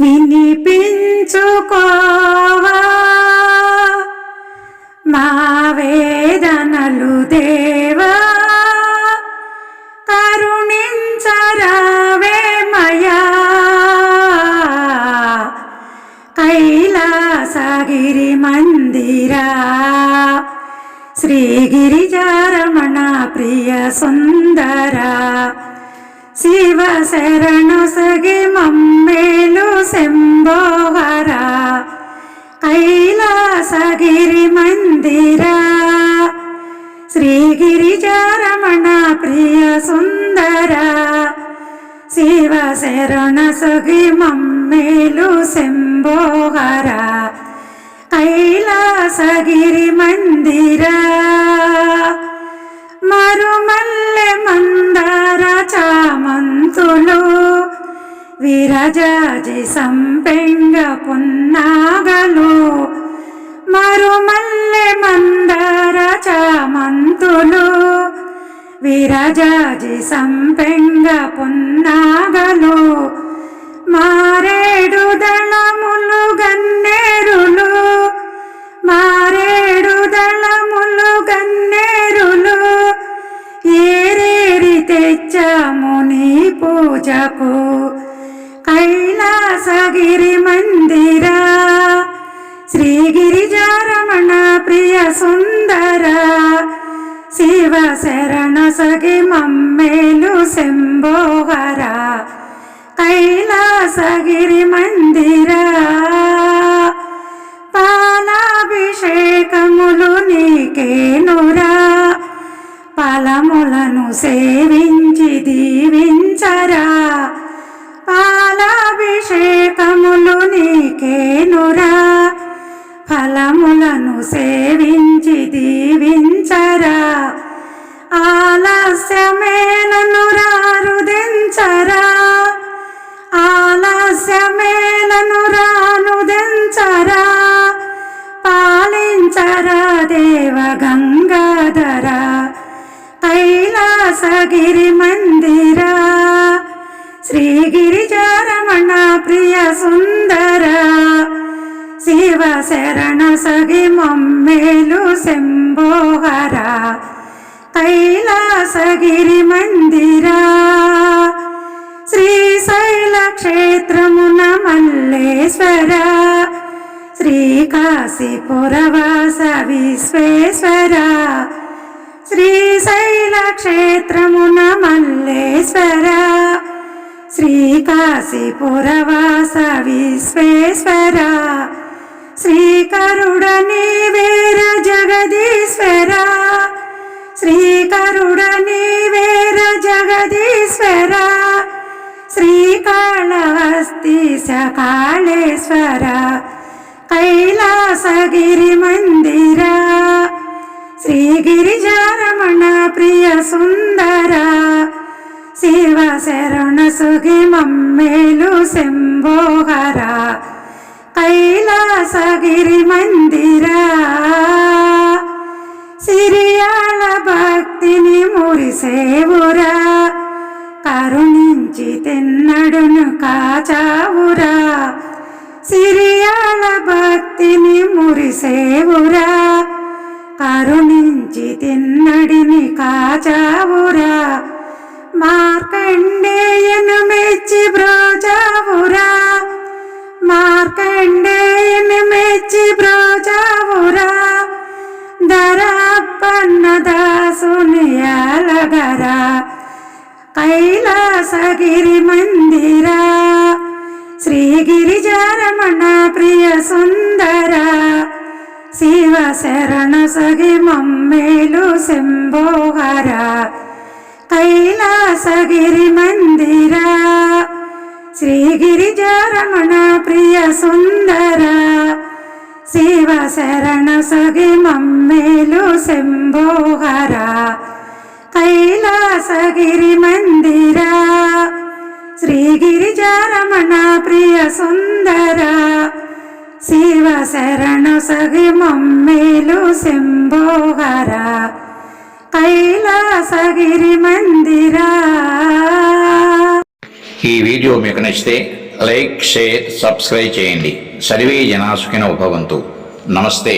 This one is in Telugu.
వినిపించుకోవా? మా వేదనలు దేవా కరుణించరావేమయా కైలాసగిరి మందిరా శ్రీగిరిజారమణ ప్రియ సుందరా. శివ శరణ శ్రీగిరిజారమణ ప్రియ సుందర శివ శరణ సుగి మమ్మేలు శంభోహర కైలాసగిరి మందిర. మరుమల్లె మందార చామంతులు విరజాజి సంపెంగ పున్నాగలు. మరుమల్లె మందార విరజాజి సంపెంగ పున్నాగలు మారేడు దళములు గన్నేరులు మారేడు దళములు గన్నేరులు ఏరేరి తెచ్చాముని పూజకు. కైలాసగిరి మందిరా శ్రీగిరిజారమణ ప్రియ సుందర శివ శరణ సగి మమ్మేలు శంభోహరా. కైలాసగిరి మందిరా. పాలాభిషేకములు నీకేనురా ఫలములను సేవించి దీవించరా. పాలాభిషేకములు నీకేనురా ఫలములను సేవించి దీవించరా ఆలస్యమే ఆలస్యమేలను రారుదించరా నన్ను రానుదించరా? పాలించరా దేవ గంగాధర? కైలాసగిరి మందిరా? శ్రీగిరిజారమణ ప్రియ సుందర? శివ శరణ సగి మమ్మేలు శంభోహర కైలాసగిరి మందిరా. శ్రీశైల క్షేత్రమున మల్లేశ్వర శ్రీకాశీపురవాస విశ్వేశ్వర. శ్రీశైల క్షేత్రమున మల్లేశ్వర శ్రీకాశీపురవాస విశ్వేశ్వర. శ్రీకరుడ వేర జగదీశ్వర. శ్రీకరుడ వేర జగదీశ్వర. శ్రీకాళహస్తి సకాళేశ్వర. కైలాసగిరి మందిర. శ్రీగిరిజారమణ ప్రియ సుందర. శివ శరణ సుగి మమ్మేలు శంభోహరా. కైలాసగిరి మందిరా సిరియాల భక్తిని మురిసేవురా కరుణించి తిన్నడును కాచావురా సిరియాల భక్తిని మురిసేవురా కరుణించి తిన్నడిని కాచావురా మార్కండేయను మెచ్చి అలగరా కైలాసగిరి మందిరా శ్రీగిరిజారమణ ప్రియ సుందర శివ శరణ సగి మమ్మేలు శంభోహర కైలాసగిరి మందిరా శ్రీగిరిజారమణ ప్రియ సుందర శివ శరణ సగి మమ్మేలు శంభో కైలాసగిరి మందిరా. శ్రీగిరిజారమణ ప్రియ సుందర. శివ శరణ సగి మమ్మేలు శంభోహర. కైలాసగిరి మందిరా. ఈ వీడియో మీకు నచ్చితే లైక్ షేర్ సబ్స్క్రైబ్ చేయండి. సర్వే జనాసుకిన ఉపవంతు నమస్తే.